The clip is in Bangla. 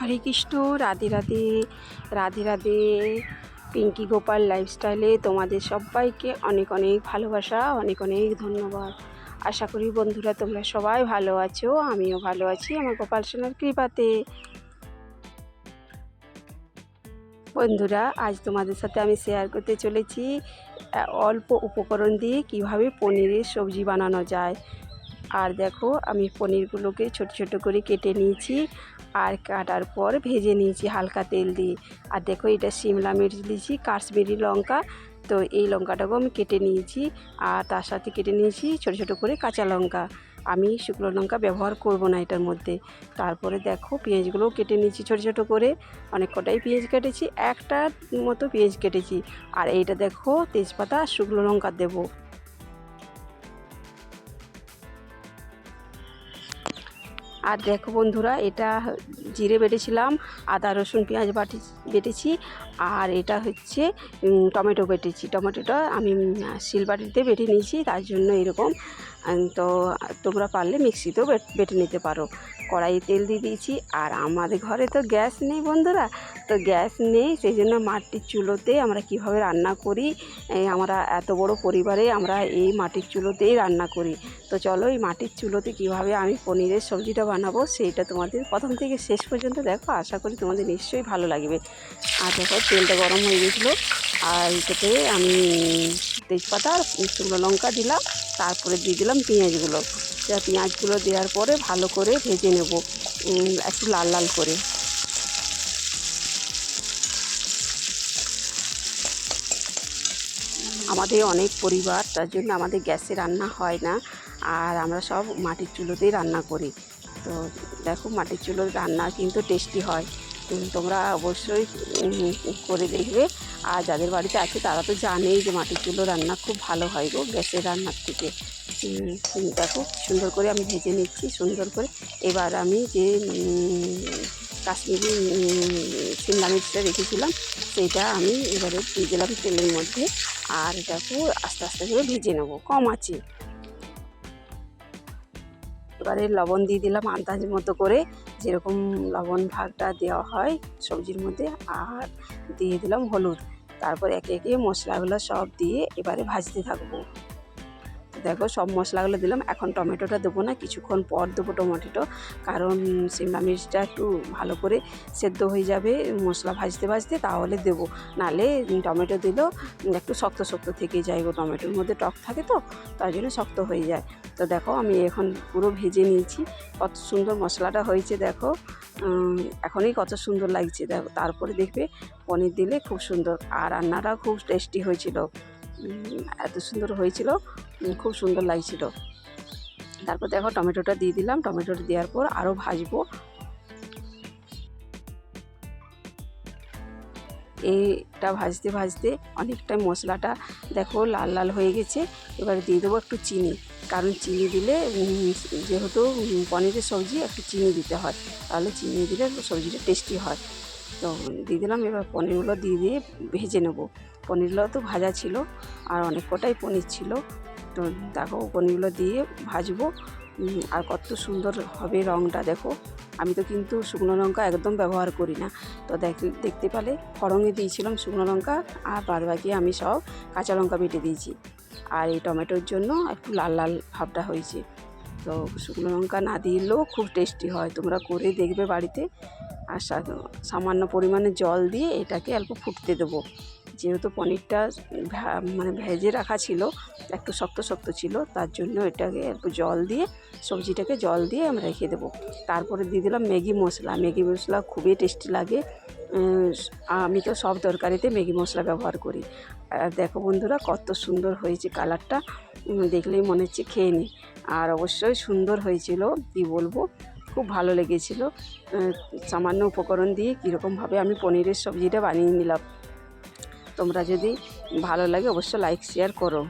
হরে কৃষ্ণ, রাধে রাধে রাধে রাধে। পিঙ্কি গোপাল লাইফস্টাইলে তোমাদের সবাইকে অনেক অনেক ভালোবাসা, অনেক অনেক ধন্যবাদ। আশা করি বন্ধুরা তোমরা সবাই ভালো আছো, আমিও ভালো আছি আমার গোপাল সোনার কৃপাতে। বন্ধুরা, আজ তোমাদের সাথে আমি শেয়ার করতে চলেছি অল্প উপকরণ দিয়ে কীভাবে পনিরের সবজি বানানো যায়। আর দেখো, আমি পনিরগুলোকে ছোট ছোট করে কেটে নিয়েছি আর কাটার পর ভেজে নিয়েছি হালকা তেল দিয়ে। আর দেখো, এটা সিমলা মির্চ দিয়েছি, কাশ্মীরি লঙ্কা। তো এই লঙ্কাটাকেও আমি কেটে নিয়েছি আর তার সাথে কেটে নিয়েছি ছোট ছোট করে কাঁচা লঙ্কা। আমি শুকনো লঙ্কা ব্যবহার করব না এটার মধ্যে। তারপরে দেখো, পেঁয়াজগুলোও কেটে নিয়েছি ছোট ছোট করে। অনেক কটাই পেঁয়াজ কেটেছি, একটা মতো পেঁয়াজ কেটেছি। আর এইটা দেখো, তেজপাতা আর শুকনো লঙ্কা দেবো। আর দেখো বন্ধুরা, এটা জিরে বেটেছিলাম, আদা, রসুন, পেঁয়াজ বাটি বেটেছি, আর এটা হচ্ছে টমেটো বেটেছি। টমেটোটা আমি শিলবাটিতে বেটে নিয়েছি, তার জন্য এরকম তো তোমরা পারলে মিক্সিতেও বেটে নিতে পারো। কড়াইয়ে তেল দিয়ে দিয়েছি, আর আমাদের ঘরে তো গ্যাস নেই বন্ধুরা, তো গ্যাস নেই, সেই জন্য মাটির চুলোতে আমরা কীভাবে রান্না করি আমরা এত বড় পরিবারে আমরা এই মাটির চুলোতেই রান্না করি। তো চলো এই মাটির চুলোতে কীভাবে আমি পনিরের সবজিটা বানাবো, সেইটা তোমাদের প্রথম থেকে শেষ পর্যন্ত দেখো, আশা করি তোমাদের নিশ্চয়ই ভালো লাগবে। আর দেখো, তেলটা গরম হয়ে গেছিল, আর এটাতে আমি তেজপাতা আর শুকনো লঙ্কা দিলাম, তারপরে দিয়ে দিলাম পেঁয়াজগুলো। যা পেঁয়াজগুলো দেওয়ার পরে ভালো করে ভেজে নেব একটু লাল লাল করে। আমাদের অনেক পরিবার, তার জন্য আমাদের গ্যাসে রান্না হয় না, আর আমরা সব মাটির চুলোতেই রান্না করি। তো দেখো মাটির চুলোর রান্না কিন্তু টেস্টি হয়। তোমরা অবশ্যই করে দেখবে। আর যাদের বাড়িতে আছে, তারা তো জানেই যে মাটির চুলো রান্না খুব ভালো হয় গো গ্যাসের রান্নার থেকে। দেখো সুন্দর করে আমি ভেজে নিচ্ছি, সুন্দর করে। এবার আমি যে কাশ্মীরি শিমলা মির্চটা রেখেছিলাম সেইটা আমি এবারে দিয়ে দিলাম তেলের মধ্যে। আর এটাকে আস্তে আস্তে করে ভেজে নেব। কম আছে। এবারে লবণ দিয়ে দিলাম আন্দাজ মতো করে, যেরকম লবণ ভাগটা দেওয়া হয় সবজির মধ্যে, আর দিয়ে দিলাম হলুদ। তারপর একে একে মশলাগুলো সব দিয়ে এবারে ভাজতে থাকব। দেখো সব মশলাগুলো দিলাম। এখন টমেটোটা দেবো না, কিছুক্ষণ পর দেবো টমেটোটা। কারণ শিমলা মির্চটা একটু ভালো করে সেদ্ধ হয়ে যাবে, মশলা ভাজতে ভাজতে তাহলে দেবো। নালে টমেটো দিলেও একটু শক্ত শক্ত থেকে যায় গো, টমেটোর মধ্যে টক থাকে তো, তার জন্য শক্ত হয়ে যায়। তো দেখো আমি এখন পুরো ভেজে নিয়েছি, কত সুন্দর মশলাটা হয়েছে দেখো। এখনই কত সুন্দর লাগছে দেখো। তারপরে দেখবে পনির দিলে খুব সুন্দর, আর রান্নাটাও খুব টেস্টি হয়েছিল। এত সুন্দর হয়েছিল। খুব সুন্দর লাগছিল। তারপর দেখো টমেটোটা দিয়ে দিলাম। টমেটোটা দেওয়ার পর আরও ভাজবো। এইটা ভাজতে ভাজতে অনেকটা মশলাটা দেখো লাল লাল হয়ে গেছে। এবারে দিয়ে দেবো একটু চিনি। কারণ চিনি দিলে যেহেতু পনিরের সবজি একটু চিনি দিতে হয়। তাহলে চিনি দিলে সবজিটা টেস্টি হয়। তো দিয়ে দিলাম, এবার পনিরগুলো দিয়ে দিয়ে ভেজে নেব। পনিরগুলো তো ভাজা ছিল আর অনেক কটাই পনির ছিল। তো দেখো পনিরগুলো দিয়ে ভাজবো। আর কত সুন্দর হবে রঙটা দেখো। আমি তো কিন্তু শুকনো লঙ্কা একদম ব্যবহার করি না। তো দেখ, দেখতে পেলে ফড়ঙে দিয়েছিলাম শুকনো লঙ্কা আর বাদ বাকি আমি সব কাঁচা লঙ্কা বেটে দিয়েছি। আর এই টমেটোর জন্য একটু লাল লাল ভাবটা হয়েছে। তো শুকনো লঙ্কা না দিলেও খুব টেস্টি হয়, তোমরা করে দেখবে বাড়িতে। আর সামান্য পরিমাণে জল দিয়ে এটাকে অল্প ফুটতে দেবো। যেহেতু পনিরটা মানে ভেজে রাখা ছিল, একটু শক্ত শক্ত ছিল, তার জন্য এটাকে একটু জল দিয়ে, সবজিটাকে জল দিয়ে আমরা রেখে দেবো। তারপরে দিয়ে দিলাম ম্যাগি মশলা। ম্যাগি মশলা খুবই টেস্টি লাগে। আমি তো সব তরকারিতে ম্যাগি মশলা ব্যবহার করি। আর দেখো বন্ধুরা, কত সুন্দর হয়েছে কালারটা। দেখলেই মনে হচ্ছে খেয়ে নিই আর অবশ্যই সুন্দর হয়েছিল, কী বলব? খুব ভালো লেগেছিল। সামান্য উপকরণ দিয়ে কীরকমভাবে আমি পনিরের সবজিটা বানিয়ে নিলাম। তোমরা যদি ভালো লাগে অবশ্য লাইক শেয়ার করো।